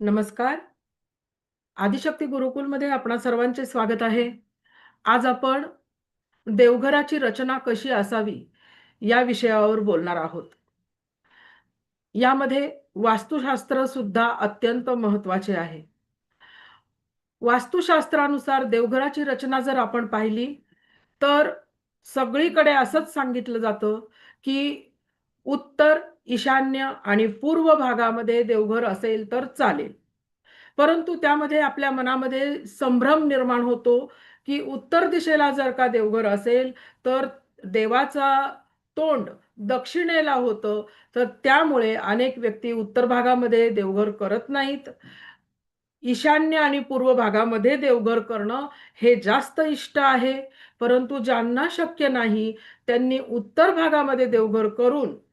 नमस्कार. आदिशक्ती गुरुकुलमध्ये आपणा सर्वांचे स्वागत आहे. आज आपण देवघराची रचना कशी असावी या विषयावर बोलणार आहोत. यामध्ये वास्तुशास्त्र सुद्धा अत्यंत महत्त्वाचे आहे. वास्तुशास्त्रानुसार देवघराची रचना जर आपण पाहिली, तर सगळीकडे असंच सांगितलं जातं, की उत्तर, ईशान्य आणि पूर्व भागामध्ये देवघर असेल तर चालेल. परंतु त्यामध्ये आपल्या मनामध्ये संभ्रम निर्माण होतो, की उत्तर दिशेला जर का देवघर असेल, तर देवाचा तोंड दक्षिणेला होतं, तर त्यामुळे अनेक व्यक्ती उत्तर भागामध्ये देवघर करत नाहीत. ईशान्य आणि पूर्व भागामध्ये देवघर करणं हे जास्त इष्ट आहे. परंतु ज्यांना शक्य नाही, त्यांनी उत्तर भागामध्ये देवघर करून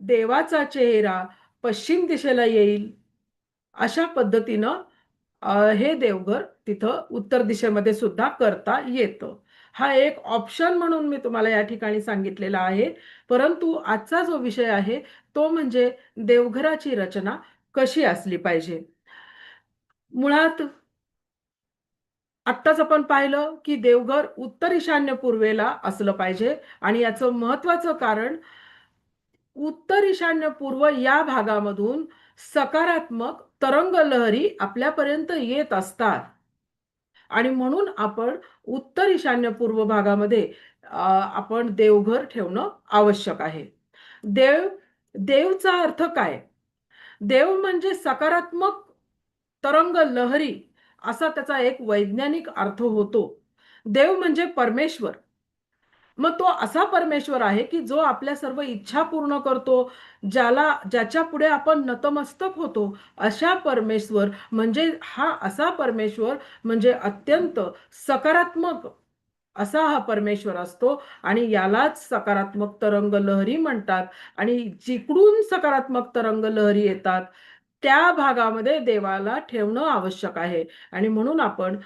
देवाचा चेहरा पश्चिम दिशेला येईल, अशा पद्धतीनं हे देवघर तिथं उत्तर दिशेमध्ये सुद्धा करता येतं. हा एक ऑप्शन म्हणून मी तुम्हाला या ठिकाणी सांगितलेला आहे. परंतु आजचा जो विषय आहे, तो म्हणजे देवघराची रचना कशी असली पाहिजे. मुळात आत्ताच आपण पाहिलं, की देवघर उत्तर ईशान्य पूर्वेला असलं पाहिजे आणि याचं महत्वाचं कारण उत्तर ईशान्य पूर्व या भागामधून सकारात्मक तरंग लहरी आपल्यापर्यंत येत असतात. आणि म्हणून आपण उत्तर ईशान्य पूर्व भागामध्ये आपण देवघर ठेवणं आवश्यक आहे. देव देवचा अर्थ काय? देव म्हणजे सकारात्मक तरंग लहरी असा त्याचा एक वैज्ञानिक अर्थ होतो. देव म्हणजे परमेश्वर. मग तो असा परमेश्वर आहे, की जो आपल्या सर्व इच्छा पूर्ण करतो, ज्याला ज्याच्या पुढे आपण नतमस्तक होतो, अशा परमेश्वर म्हणजे हा असा परमेश्वर म्हणजे अत्यंत सकारात्मक असा हा परमेश्वर असतो आणि यालाच सकारात्मक तरंग लहरी म्हणतात. आणि जिकडून सकारात्मक तरंग लहरी येतात, त्या भागामध्ये देवाला ठेवणं आवश्यक आहे. आणि म्हणून आपण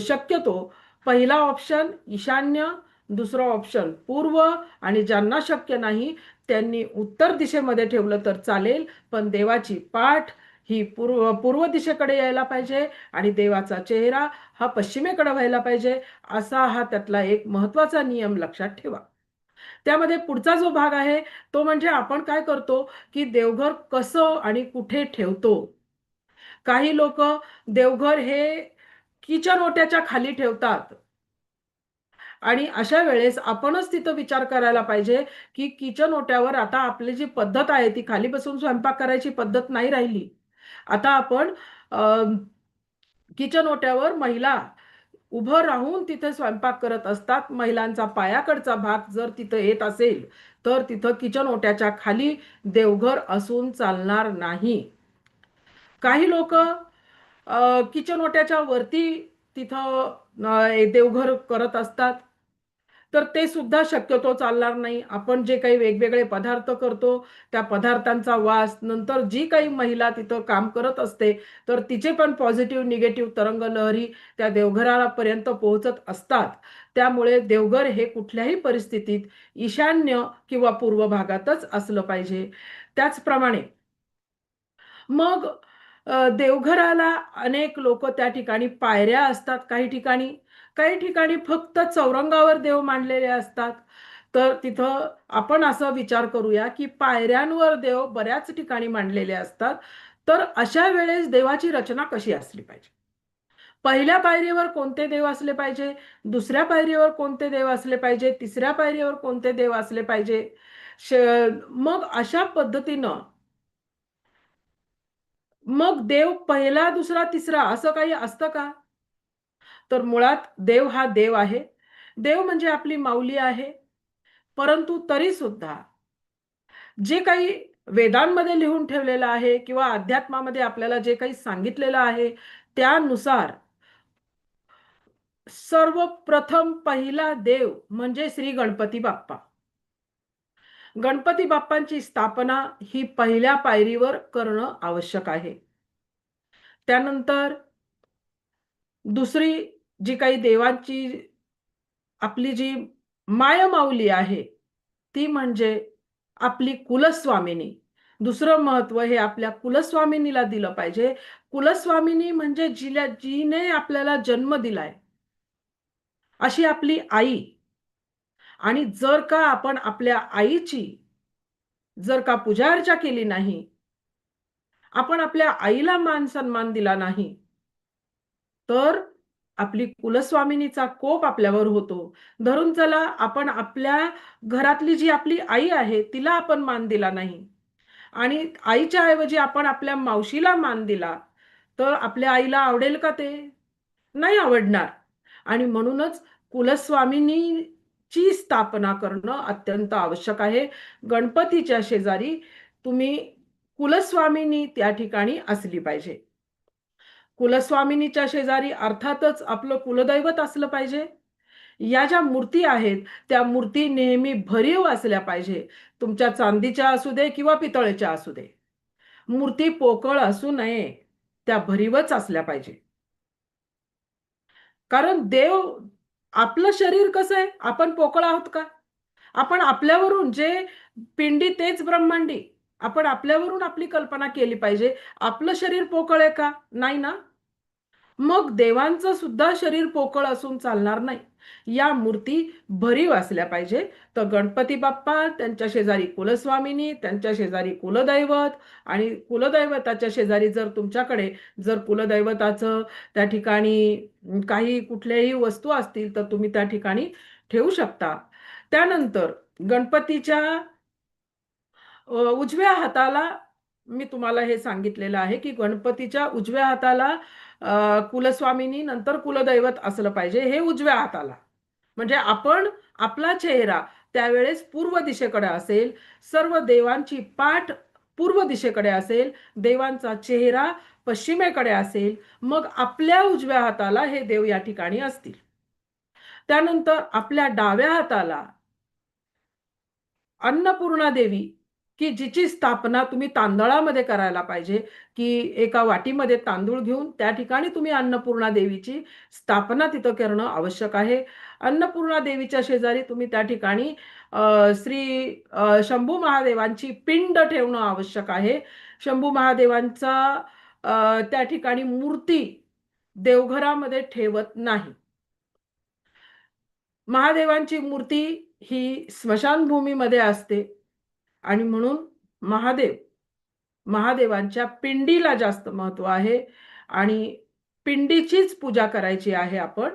शक्यतो पहिला ऑप्शन ईशान्य, दुसरा ऑप्शन पूर्व आणि ज्यांना शक्य नाही त्यांनी उत्तर दिशेमध्ये ठेवलं तर चालेल, पण देवाची पाठ ही पूर्व पूर्व दिशेकडे यायला पाहिजे आणि देवाचा चेहरा हा पश्चिमेकडे व्हायला पाहिजे, असा हा त्यातला एक महत्त्वाचा नियम लक्षात ठेवा. त्यामध्ये पुढचा जो भाग आहे, तो म्हणजे आपण काय करतो, की देवघर कसं आणि कुठे ठेवतो. काही लोक देवघर हे किचन ओट्याच्या खाली ठेवतात. आणि अशा वेळेस आपणच तिथं विचार करायला पाहिजे, की किचन ओट्यावर आता आपली जी पद्धत आहे, ती खाली बसून स्वयंपाक करायची पद्धत नाही राहिली. आता आपण किचन ओट्यावर महिला उभं राहून तिथे स्वयंपाक करत असतात. महिलांचा पायाकडचा भाग जर तिथं येत असेल, तर तिथं किचन ओट्याच्या खाली देवघर असून चालणार नाही. काही लोक किचन ओट्याच्या वरती तिथं देवघर करत असतात. तर ते सुद्धा शक्यतो चालणार नाही. आपण जे काही वेगवेगळे पदार्थ करतो, त्या पदार्थांचा वास, नंतर जी काही महिला तिथं काम करत असते, तर तिचे पण पॉझिटिव्ह, निगेटिव्ह तरंग लहरी त्या देवघरापर्यंत पोहोचत असतात. त्यामुळे देवघर हे कुठल्याही परिस्थितीत ईशान्य किंवा पूर्व भागातच असलं पाहिजे. त्याचप्रमाणे मग देवघराला अनेक लोक त्या ठिकाणी पायऱ्या असतात काही ठिकाणी. काही ठिकाणी फक्त चौरंगावर देव मांडलेले असतात. तर तिथं आपण असं विचार करूया, की पायऱ्यांवर देव बऱ्याच ठिकाणी मांडलेले असतात. तर अशा वेळेस देवाची रचना कशी असली पाहिजे? पहिल्या पायरीवर कोणते देव असले पाहिजे? दुसऱ्या पायरीवर कोणते देव असले पाहिजे? तिसऱ्या पायरीवर कोणते देव असले पाहिजे? मग अशा पद्धतीनं मग देव पहिला, दुसरा, तिसरा असं काही असतं का? तर मुळात देव हा देव आहे. देव म्हणजे आपली माऊली आहे. परंतु तरी सुद्धा जे काही वेदांमध्ये लिहून ठेवलेलं आहे किंवा अध्यात्मामध्ये आपल्याला जे काही सांगितलेलं आहे, त्यानुसार सर्वप्रथम पहिला देव म्हणजे श्री गणपती बाप्पा. गणपती बाप्पांची स्थापना ही पहिल्या पायरीवर करणं आवश्यक आहे. त्यानंतर दुसरी जी काही देवांची आपली जी मायमाऊली आहे, ती म्हणजे आपली कुलस्वामिनी. दुसरं महत्त्व हे आपल्या कुलस्वामिनीला दिलं पाहिजे कुलस्वामिनी म्हणजे जिला जिने आपल्याला जन्म दिलाय अशी आपली आई आणि जर का आपण आपल्या आईची जर का पूजा अर्चा केली नाही आपण आपल्या आईला मान सन्मान दिला नाही तर आपली कुलस्वामिनीचा कोप आपल्यावर होतो. धरून चला आपण आपल्या घरातली जी आपली आई आहे तिला आपण मान दिला नाही. आणि आईच्या ऐवजी आपण आपल्या मावशीला मान दिला तर आपल्या आईला आवडेल का ते? नाही आवडणार. आणि म्हणूनच कुलस्वामिनीची स्थापना करणं अत्यंत आवश्यक आहे. गणपतीच्या शेजारी तुम्ही कुलस्वामिनी त्या ठिकाणी असली पाहिजे. कुलस्वामिनीच्या शेजारी अर्थातच आपलं कुलदैवत असलं पाहिजे. या ज्या मूर्ती आहेत त्या मूर्ती नेहमी भरीव असल्या पाहिजे. तुमच्या चांदीच्या असू दे किंवा पितळेच्या असू दे. मूर्ती पोकळ असू नये त्या भरीवच असल्या पाहिजे. कारण देव आपलं शरीर कसं आहे? आपण पोकळ आहोत का? आपण आपल्यावरून जे पिंडी तेच ब्रह्मांडी. आपण आपल्यावरून आपली कल्पना केली पाहिजे. आपलं शरीर पोकळ आहे का? नाही ना? मग देवांचं सुद्धा शरीर पोकळ असून चालणार नाही. या मूर्ती भरीव असल्या पाहिजे. तर गणपती बाप्पा त्यांच्या शेजारी कुलस्वामिनी त्यांच्या शेजारी कुलदैवत आणि कुलदैवताच्या शेजारी जर तुमच्याकडे जर कुलदैवताचं त्या ठिकाणी काही कुठल्याही वस्तू असतील तर तुम्ही त्या ठिकाणी ठेवू शकता. त्यानंतर गणपतीच्या उजव्या हाताला मी तुम्हाला हे सांगितलेलं आहे की गणपतीच्या उजव्या हाताला कुलस्वामिनी नंतर कुलदैवत असलं पाहिजे हे उजव्या हाताला. म्हणजे आपण आपला चेहरा त्यावेळेस पूर्व दिशेकडे असेल सर्व देवांची पाठ पूर्व दिशेकडे असेल देवांचा चेहरा पश्चिमेकडे असेल मग आपल्या उजव्या हाताला हे देव या ठिकाणी असतील. त्यानंतर आपल्या डाव्या हाताला अन्नपूर्णा देवी की जिची स्थापना तुम्ही तांदळामध्ये करायला पाहिजे की एका वाटीमध्ये तांदूळ घेऊन त्या ठिकाणी तुम्ही अन्नपूर्णा देवीची स्थापना तिथं करणं आवश्यक आहे. अन्नपूर्णा देवीच्या शेजारी तुम्ही त्या ठिकाणी श्री शंभू महादेवांची पिंड ठेवणं आवश्यक आहे. शंभू महादेवांचा त्या ठिकाणी मूर्ती देवघरामध्ये ठेवत नाही. महादेवांची मूर्ती ही स्मशानभूमीमध्ये असते. आणि म्हणून महादेव महादेवांच्या पिंडीला जास्त महत्त्व आहे आणि पिंडीचीच पूजा करायची आहे आपण.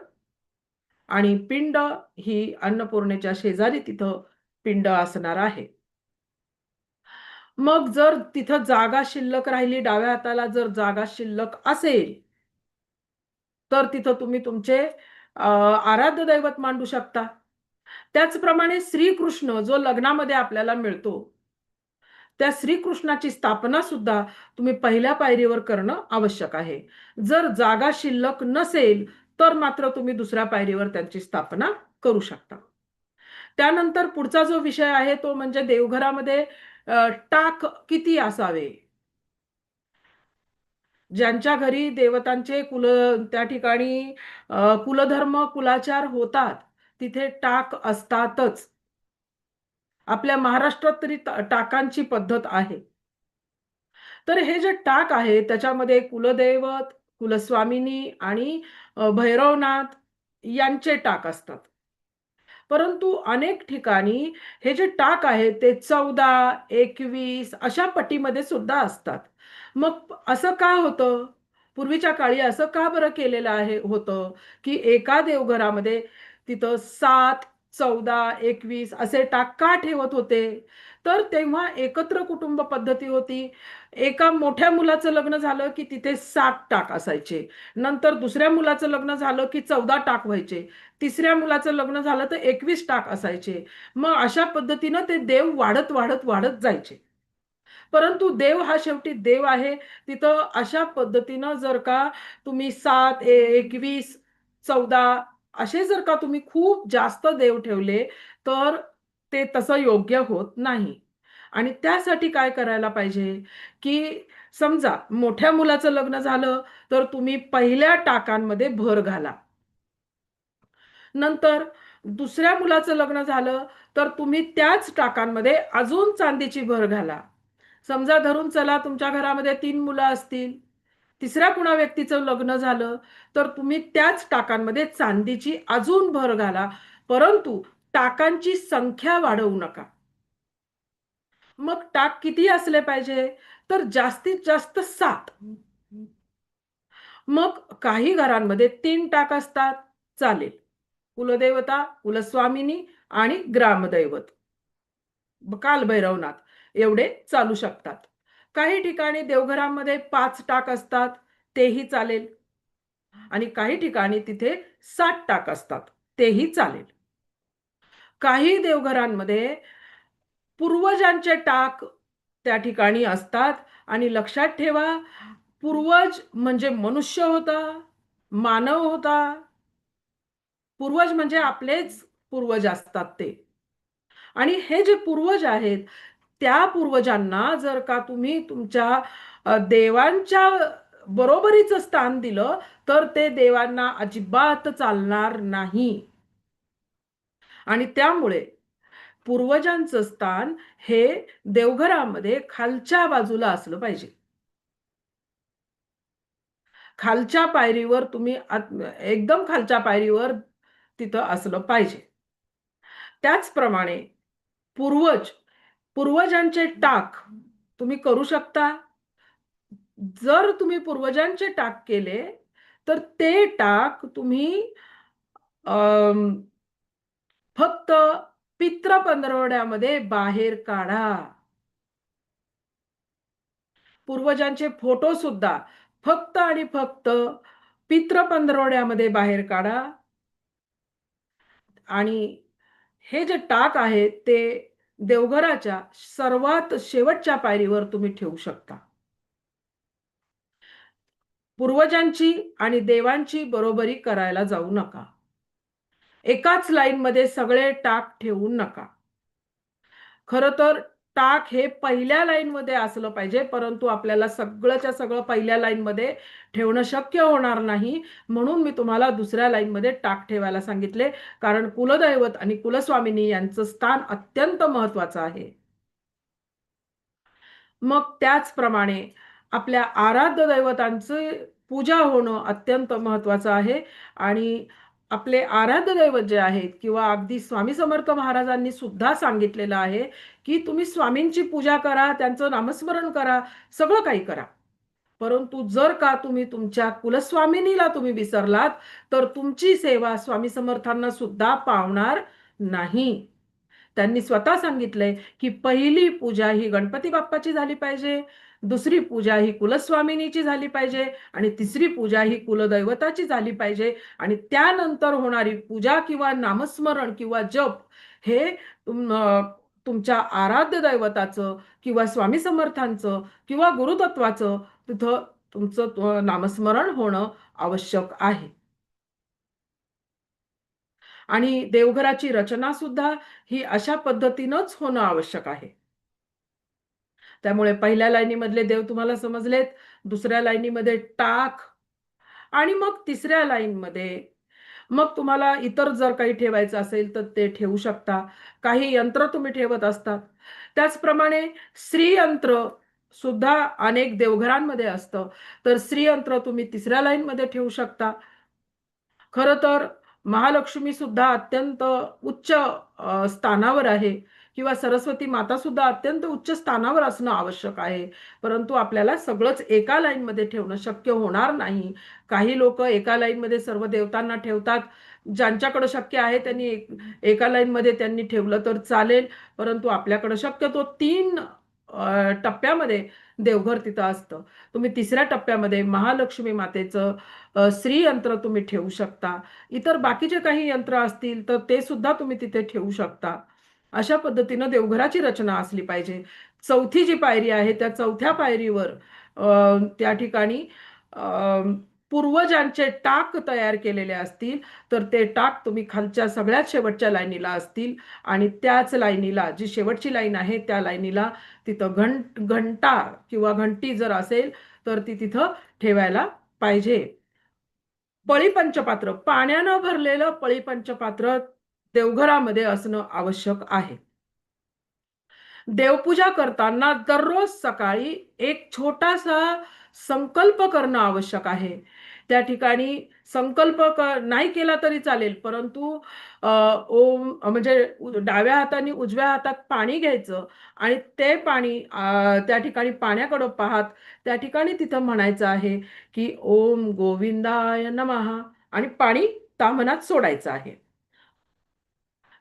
आणि पिंड ही अन्नपूर्णेच्या शेजारी तिथं पिंड असणार आहे. मग जर तिथं जागा शिल्लक राहिली डाव्या हाताला जर जागा शिल्लक असेल तर तिथं तुम्ही तुमचे आराध्य दैवत मांडू शकता. त्याचप्रमाणे श्रीकृष्ण जो लग्नामध्ये आपल्याला मिळतो त्या श्रीकृष्णाची स्थापना सुद्धा तुम्ही पहिल्या पायरीवर करणं आवश्यक आहे. जर जागा शिल्लक नसेल तर मात्र तुम्ही दुसऱ्या पायरीवर त्यांची स्थापना करू शकता. त्यानंतर पुढचा जो विषय आहे तो म्हणजे देवघरामध्ये टाक किती असावे? ज्यांच्या घरी देवतांचे कुल त्या ठिकाणी कुलधर्म कुलाचार होतात तिथे टाक असतातच. आपल्या महाराष्ट्रात तरी टाकांची पद्धत आहे. तर हे जे टाक आहे त्याच्यामध्ये कुलदैवत कुलस्वामिनी आणि भैरवनाथ यांचे टाक असतात. परंतु अनेक ठिकाणी हे जे टाक आहे ते चौदा एकवीस अशा पटीमध्ये सुद्धा असतात. मग असं का होतं? पूर्वीच्या काळी असं का बरं केलेलं आहे होतं? की एका देवघरामध्ये तिथं सात चौदा एकवीस असे टाक का ठेवत होते. तर तेव्हा एकत्र कुटुंब पद्धती होती. एका मोठ्या मुलाचं लग्न झालं की तिथे सात टाक असायचे. नंतर दुसऱ्या मुलाचं लग्न झालं की चौदा टाक व्हायचे. तिसऱ्या मुलाचं लग्न झालं तर एकवीस टाक असायचे. मग अशा पद्धतीनं ते देव वाढत वाढत वाढत जायचे. परंतु देव हा शेवटी देव आहे. तिथं अशा पद्धतीनं जर का तुम्ही सात एकवीस चौदा असे जर का तुम्ही खूप जास्त देव ठेवले तर ते तसं योग्य होत नाही. आणि त्यासाठी काय करायला पाहिजे? की समजा मोठ्या मुलाचं लग्न झालं तर तुम्ही पहिल्या टाकांमध्ये भर घाला. नंतर दुसऱ्या मुलाचं लग्न झालं तर तुम्ही त्याच टाकांमध्ये अजून चांदीची भर घाला. समजा धरून चला तुमच्या घरामध्ये तीन मुलं असतील. तिसऱ्या कुणा व्यक्तीचं लग्न झालं तर तुम्ही त्याच टाकांमध्ये चांदीची अजून भर घाला. परंतु टाकांची संख्या वाढवू नका. मग टाक किती असले पाहिजे? तर जास्तीत जास्त सात. मग काही घरांमध्ये तीन टाक असतात. चालेल. कुलदेवता कुलस्वामिनी आणि ग्रामदैवत. कालभैरवनाथ एवढे चालू शकतात. काही ठिकाणी देवघरामध्ये पाच टाक असतात तेही चालेल. आणि काही ठिकाणी तिथे सात टाक असतात तेही चालेल. काही देवघरांमध्ये पूर्वजांचे टाक त्या ठिकाणी असतात आणि लक्षात ठेवा पूर्वज म्हणजे मनुष्य होता मानव होता. पूर्वज म्हणजे आपलेच पूर्वज असतात ते. आणि हे जे पूर्वज आहेत त्या पूर्वजांना जर का तुम्ही तुमच्या देवांच्या बरोबरीचं स्थान दिलं तर ते देवांना अजिबात चालणार नाही. आणि त्यामुळे पूर्वजांचं स्थान हे देवघरामध्ये खालच्या बाजूला असलं पाहिजे. खालच्या पायरीवर तुम्ही एकदम खालच्या पायरीवर तिथं असलं पाहिजे. त्याचप्रमाणे पूर्वज पूर्वजांचे टाक तुम्ही करू शकता. जर तुम्ही पूर्वजांचे टाक केले तर ते टाक तुम्ही फक्त पित्र पंधरवड्यामध्ये बाहेर काढा. पूर्वजांचे फोटो सुद्धा फक्त आणि फक्त पित्र पंधरवड्यामध्ये बाहेर काढा. आणि हे जे टाक आहे ते देवघराच्या सर्वात शेवटच्या पायरीवर तुम्ही ठेवू शकता. पूर्वजांची आणि देवांची बरोबरी करायला जाऊ नका. एकाच लाईनमध्ये सगळे टाक ठेवू नका. खरं तर टाक हे पहिल्या लाईनमध्ये असलं पाहिजे परंतु आपल्याला सगळंच्या सगळं पहिल्या लाईनमध्ये ठेवणं शक्य होणार नाही. म्हणून मी तुम्हाला दुसऱ्या लाईनमध्ये टाक ठेवायला सांगितले. कारण कुलदैवत आणि कुलस्वामिनी यांचं स्थान अत्यंत महत्वाचं आहे. मग त्याचप्रमाणे आपल्या आराध्य दैवतांचं पूजा होणं अत्यंत महत्वाचं आहे. आणि आपले आराध्य दैवत जे आहेत किंवा अगदी स्वामी समर्थ महाराजांनी सुद्धा सांगितलेलं आहे की तुम्ही स्वामींची पूजा करा त्यांचं नामस्मरण करा सगळं काही करा. परंतु जर का तुम्ही तुमच्या कुलस्वामिनीला तुम्ही विसरलात तर तुमची सेवा स्वामी समर्थांना सुद्धा पावणार नाही. त्यांनी स्वतः सांगितलंय की पहिली पूजा ही गणपती बाप्पाची झाली पाहिजे. दुसरी पूजा ही कुलस्वामिनीची झाली पाहिजे आणि तिसरी पूजा ही कुलदैवताची झाली पाहिजे. आणि त्यानंतर होणारी पूजा किंवा नामस्मरण किंवा जप हे तुमच्या आराध्य दैवताचं किंवा स्वामी समर्थांचं किंवा गुरुतत्वाचं तिथं तुमचं नामस्मरण होणं आवश्यक आहे. आणि देवघराची रचना सुद्धा ही अशा पद्धतीनंच होणं आवश्यक आहे. त्यामुळे पहिल्या लाईनीमधले देव तुम्हाला समजलेत दुसऱ्या लाईनीमध्ये टाक आणि मग तिसऱ्या लाईनमध्ये मग तुम्हाला इतर जर काही ठेवायचं असेल तर ते ठेवू शकता. काही यंत्र तुम्ही ठेवत असतात. त्याचप्रमाणे श्रीयंत्र सुद्धा अनेक देवघरांमध्ये असतं. तर श्रीयंत्र तुम्ही तिसऱ्या लाईनमध्ये ठेवू शकता. खर तर महालक्ष्मी सुद्धा अत्यंत उच्च स्थानावर आहे. किंवा सरस्वती माता सुद्धा अत्यंत उच्च स्थानावर असणं आवश्यक आहे. परंतु आपल्याला सगळंच एका लाईनमध्ये ठेवणं शक्य होणार नाही. काही लोक एका लाईनमध्ये सर्व देवतांना ठेवतात. ज्यांच्याकडे शक्य आहे त्यांनी एका लाईनमध्ये त्यांनी ठेवलं तर चालेल. परंतु आपल्याकडं शक्यतो तीन टप्प्यामध्ये देवघर तिथं असतं. तुम्ही तिसऱ्या टप्प्यामध्ये महालक्ष्मी मातेचं श्रीयंत्र तुम्ही ठेवू शकता. इतर बाकीचे काही यंत्र असतील तर ते सुद्धा तुम्ही तिथे ठेवू शकता. अशा पद्धतीनं देवघराची रचना असली पाहिजे. चौथी जी पायरी आहे त्या चौथ्या पायरीवर त्या ठिकाणी पूर्वजांचे टाक तयार केलेले असतील तर ते टाक तुम्ही खालच्या सगळ्यात शेवटच्या लाईनीला असतील आणि त्याच लाईनीला जी शेवटची लाईन आहे त्या लाईनीला तिथं घंट घंटा किंवा घंटी जर असेल तर ती तिथं ठेवायला पाहिजे. पळी पंचपात्र पाण्यानं भरलेलं पळी पंचपात्र देवघरामध्ये असणं आवश्यक आहे. देवपूजा करताना दररोज सकाळी एक छोटासा संकल्प करणं आवश्यक आहे. त्या ठिकाणी संकल्प क नाही केला तरी चालेल परंतु ओम म्हणजे डाव्या हाताने उजव्या हातात पाणी घ्यायचं आणि ते पाणी त्या ठिकाणी पाण्याकडं पाहत त्या ठिकाणी तिथं म्हणायचं आहे की ओम गोविंदाय नमः. आणि पाणी तामनात सोडायचं आहे.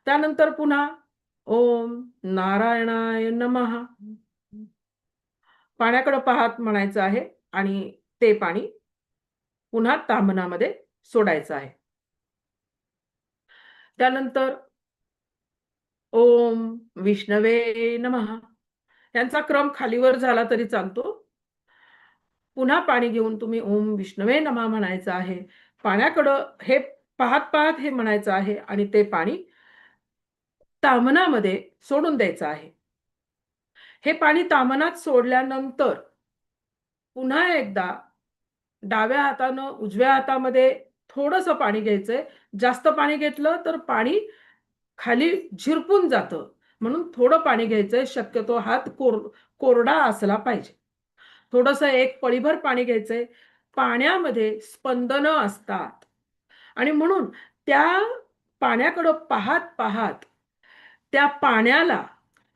त्यानंतर पुन्हा ओम नारायणाय नमः. पाण्याकडे पाहत म्हणायचं आहे आणि ते पाणी पुन्हा ताम्हनामध्ये सोडायचं आहे. त्यानंतर ओम विष्णवे नमः. यांचा क्रम खालीवर झाला तरी चालतो. पुन्हा पाणी घेऊन तुम्ही ओम विष्णवे नमहा म्हणायचं आहे. पाण्याकडं हे पाहत पाहत हे म्हणायचं आहे आणि ते पाणी तामनामध्ये सोडून द्यायचं आहे. हे पाणी तामनात सोडल्यानंतर पुन्हा एकदा डाव्या हातानं उजव्या हातामध्ये थोडंसं पाणी घ्यायचंय. जास्त पाणी घेतलं तर पाणी खाली झिरपून जातं. म्हणून थोडं पाणी घ्यायचंय. शक्यतो हात कोर कोरडा असला पाहिजे. थोडंसं एक पळीभर पाणी घ्यायचंय. पाण्यामध्ये स्पंदनं असतात. आणि म्हणून त्या पाण्याकडं पाहत पाहत त्या पाण्याला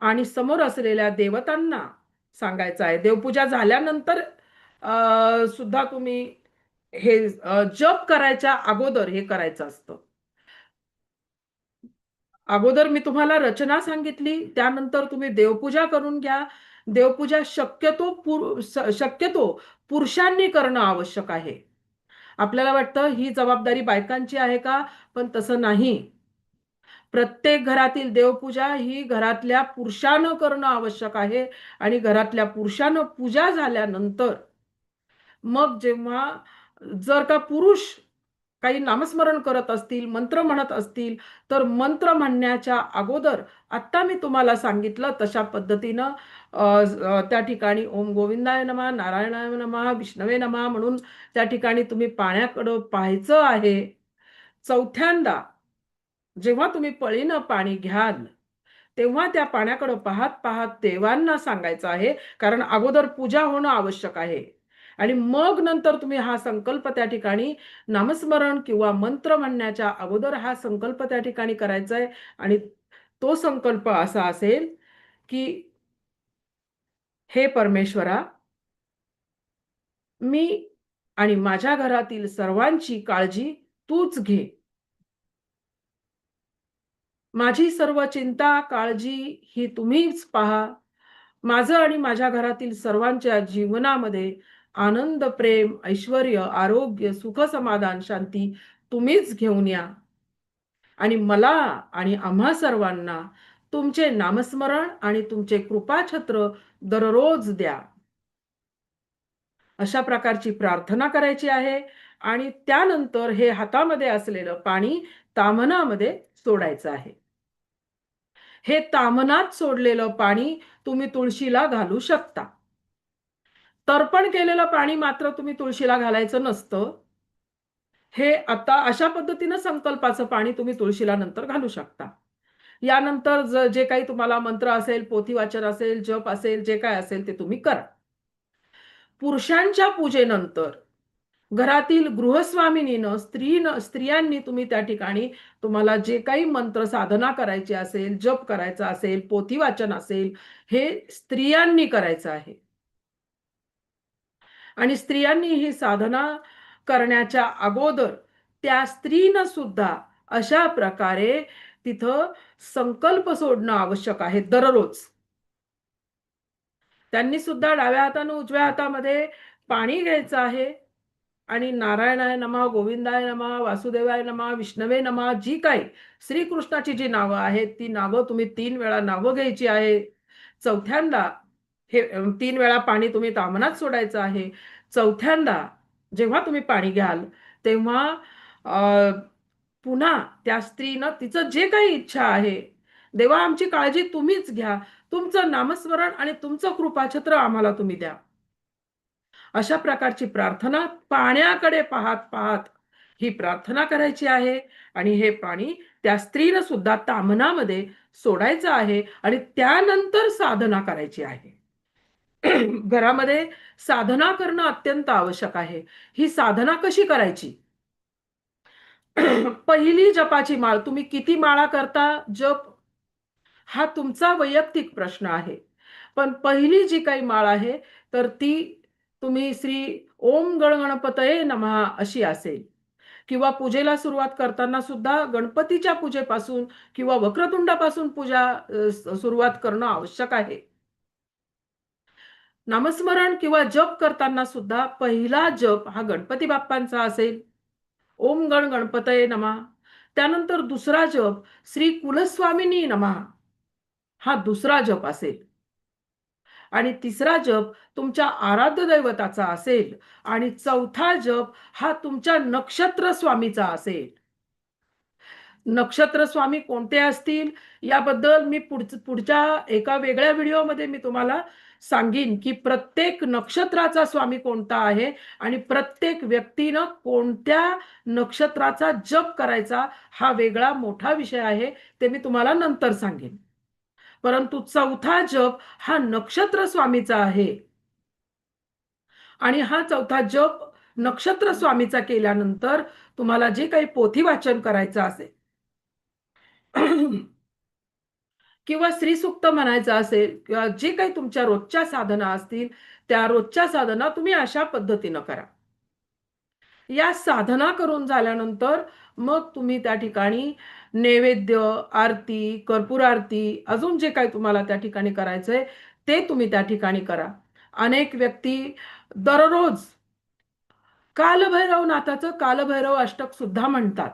आणि समोर असलेल्या देवतांना सांगायचं आहे. देवपूजा झाल्यानंतर सुद्धा तुम्ही हे जप करायच्या अगोदर हे करायचं असतं. अगोदर मी तुम्हाला रचना सांगितली त्यानंतर तुम्ही देवपूजा करून घ्या. देवपूजा शक्यतो पुर शक्यतो पुरुषांनी करणं आवश्यक आहे. आपल्याला वाटतं ही जबाबदारी बायकांची आहे का? पण तसं नाही. प्रत्येक घरातील देवपूजा ही घरातल्या पुरुषानं करणं आवश्यक आहे आणि घरातल्या पुरुषानं पूजा झाल्यानंतर मग जेव्हा जर का पुरुष काही नामस्मरण करत असतील मंत्र म्हणत असतील तर मंत्र म्हणण्याच्या अगोदर आत्ता मी तुम्हाला सांगितलं तशा पद्धतीनं त्या ठिकाणी ओम गोविंदाय नमा नारायणाय नमा विष्णवे नमा म्हणून त्या ठिकाणी तुम्ही पाण्याकडं पाहायचं आहे. चौथ्यांदा जेव्हा तुम्ही पळीनं पाणी घ्याल तेव्हा त्या पाण्याकडं पाहत पाहत देवांना सांगायचं आहे कारण अगोदर पूजा होणं आवश्यक आहे. आणि मग नंतर तुम्ही हा संकल्प त्या ठिकाणी नामस्मरण किंवा मंत्र म्हणण्याच्या अगोदर हा संकल्प त्या ठिकाणी करायचा आहे. आणि तो संकल्प असा असेल की हे परमेश्वरा मी आणि माझ्या घरातील सर्वांची काळजी तूच घे. माझी सर्व चिंता काळजी ही तुम्हीच पहा. माझं आणि माझ्या घरातील सर्वांच्या जीवनामध्ये आनंद प्रेम ऐश्वर आरोग्य सुख समाधान शांती तुम्हीच घेऊन या. आणि मला आणि आम्हा सर्वांना तुमचे नामस्मरण आणि तुमचे कृपाछत्र दररोज द्या. अशा प्रकारची प्रार्थना करायची आहे आणि त्यानंतर हे हातामध्ये असलेलं पाणी तामनामध्ये सोडायचं आहे. हे तामनात सोडलेलं पाणी तुम्ही तुळशीला घालू शकता. तर्पण केलेलं पाणी मात्र तुम्ही तुळशीला घालायचं नसतं. हे आता अशा पद्धतीनं संकल्पाचं पाणी तुम्ही तुळशीला नंतर घालू शकता. यानंतर ज- जे काही तुम्हाला मंत्र असेल पोथी वाचन असेल जप असेल जे काय असेल ते तुम्ही करा. पुरुषांच्या पूजेनंतर घरातील गृहस्वामिनीनं स्त्रीनं स्त्रियांनी तुम्ही त्या ठिकाणी तुम्हाला जे काही मंत्र साधना करायची असेल जप करायचा असेल पोथी वाचन असेल हे स्त्रियांनी करायचं आहे. आणि स्त्रियांनी ही साधना करण्याच्या अगोदर त्या स्त्रीनं सुद्धा अशा प्रकारे तिथं संकल्प सोडणं आवश्यक आहे दररोज. त्यांनी सुद्धा डाव्या हातानं उजव्या हातामध्ये पाणी घ्यायचं आहे. आणि नारायणाय नमा गोविंदाय नमा वासुदेवाय नमा विष्णवे नमा जी काही श्रीकृष्णाची जी नावं आहेत ती नावं तुम्ही तीन वेळा नावं घ्यायची आहे. चौथ्यांदा हे तीन वेळा पाणी तुम्ही तामनात सोडायचं आहे. चौथ्यांदा जेव्हा तुम्ही पाणी घ्याल तेव्हा पुन्हा त्या स्त्रीनं तिचं जे काही इच्छा आहे देवा आमची काळजी तुम्हीच घ्या. तुमचं नामस्मरण आणि तुमचं कृपाछत्र आम्हाला तुम्ही द्या. अशा प्रकारची प्रार्थना पाण्याकडे पाहत पाहत ही प्रार्थना करायची आहे. आणि हे पाणी त्या स्त्रीनं सुद्धा तामनामध्ये सोडायचं आहे आणि त्यानंतर साधना करायची आहे. घरामध्ये साधना करणं अत्यंत आवश्यक आहे. ही साधना कशी करायची? पहिली जपाची माळ तुम्ही किती माळा करता? जप. हा तुमचा वैयक्तिक प्रश्न आहे. पण पहिली जी काही माळ आहे तर ती तुम्ही श्री ओम गणगणपतये नमहा अशी असेल. किंवा पूजेला सुरुवात करताना सुद्धा गणपतीच्या पूजेपासून किंवा वक्रतुंडापासून पूजा सुरुवात करणं आवश्यक आहे. नामस्मरण किंवा जप करताना सुद्धा पहिला जप हा गणपती बाप्पांचा असेल. ओम गण गणपतये नमा. त्यानंतर दुसरा जप श्री कुलस्वामिनी नमा. हा दुसरा जप असेल. आणि तिसरा जप तुमच्या आराध्य दैवताचा असेल. आणि चौथा जप हा तुमच्या नक्षत्र स्वामीचा असेल. नक्षत्र स्वामी कोणते असतील? याबद्दल मी पुढच्या एका वेगळ्या व्हिडिओमध्ये मी तुम्हाला सांगीन की प्रत्येक नक्षत्राचा स्वामी कोणता आहे? आणि प्रत्येक व्यक्तीनं कोणत्या नक्षत्राचा जप करायचा हा वेगळा मोठा विषय आहे ते मी तुम्हाला नंतर सांगेन. परंतु चौथा जप हा नक्षत्र स्वामीचा आहे. आणि हा चौथा जप नक्षत्र स्वामीचा केल्यानंतर तुम्हाला जे काही पोथी वाचन करायचं असेल किंवा स्त्रीसुक्त म्हणायचं असेल किंवा जे काही तुमच्या रोजच्या साधना असतील त्या रोजच्या साधना तुम्ही अशा पद्धतीनं करा. या साधना करून झाल्यानंतर मग तुम्ही त्या ठिकाणी नैवेद्य आरती कर्पूर आरती अजून जे काही तुम्हाला त्या ठिकाणी करायचंय ते तुम्ही त्या ठिकाणी करा. अनेक व्यक्ती दररोज कालभैरव नाथाचं कालभैरव अष्टक सुद्धा म्हणतात.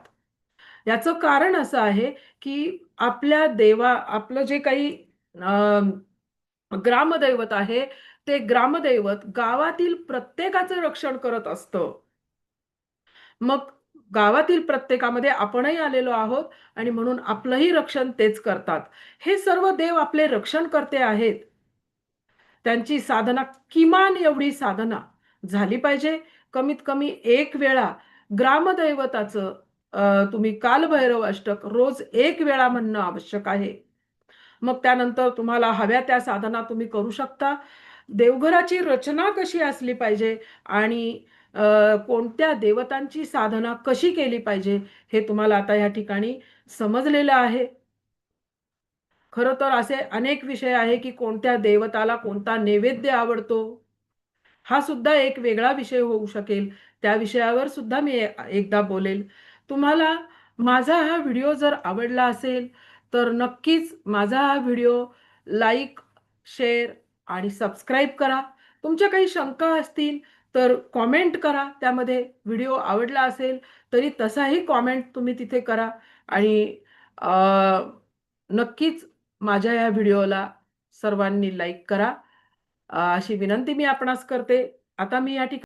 याचं कारण असं आहे की आपल्या देवा आपलं जे काही ग्रामदैवत आहे ते ग्रामदैवत गावातील प्रत्येकाचं रक्षण करत असतं. मग गावातील प्रत्येकामध्ये आपणही आलेलो आहोत आणि म्हणून आपलंही रक्षण तेच करतात. हे सर्व देव आपले रक्षण करते आहेत. त्यांची साधना किमान एवढी साधना झाली पाहिजे. कमीत कमी एक वेळा ग्रामदैवताचं तुम्ही कालभैरव अष्टक रोज एक वेळा म्हणणं आवश्यक आहे. मग त्यानंतर तुम्हाला हव्या त्या साधना तुम्ही करू शकता. देवघराची रचना कशी असली पाहिजे आणि कोणत्या देवतांची साधना कशी केली पाहिजे हे तुम्हाला आता या ठिकाणी समजलेलं आहे. खर तर असे अनेक विषय आहे की कोणत्या देवताला कोणता नैवेद्य आवडतो. हा सुद्धा एक वेगळा विषय होऊ शकेल. त्या विषयावर सुद्धा मी एकदा बोलेल. तुम्हाला माझा हा व्हिडिओ जर आवडला असेल तर नक्कीच माझा हा व्हिडिओ लाईक शेअर आणि सबस्क्राईब करा. तुमच्या काही शंका असतील तर कॉमेंट करा. त्यामध्ये व्हिडिओ आवडला असेल तरी तसाही कॉमेंट तुम्ही तिथे करा. आणि नक्कीच माझ्या या व्हिडिओला सर्वांनी लाईक करा. अशी विनंती मी आपणास करते. आता मी या ठिकाणी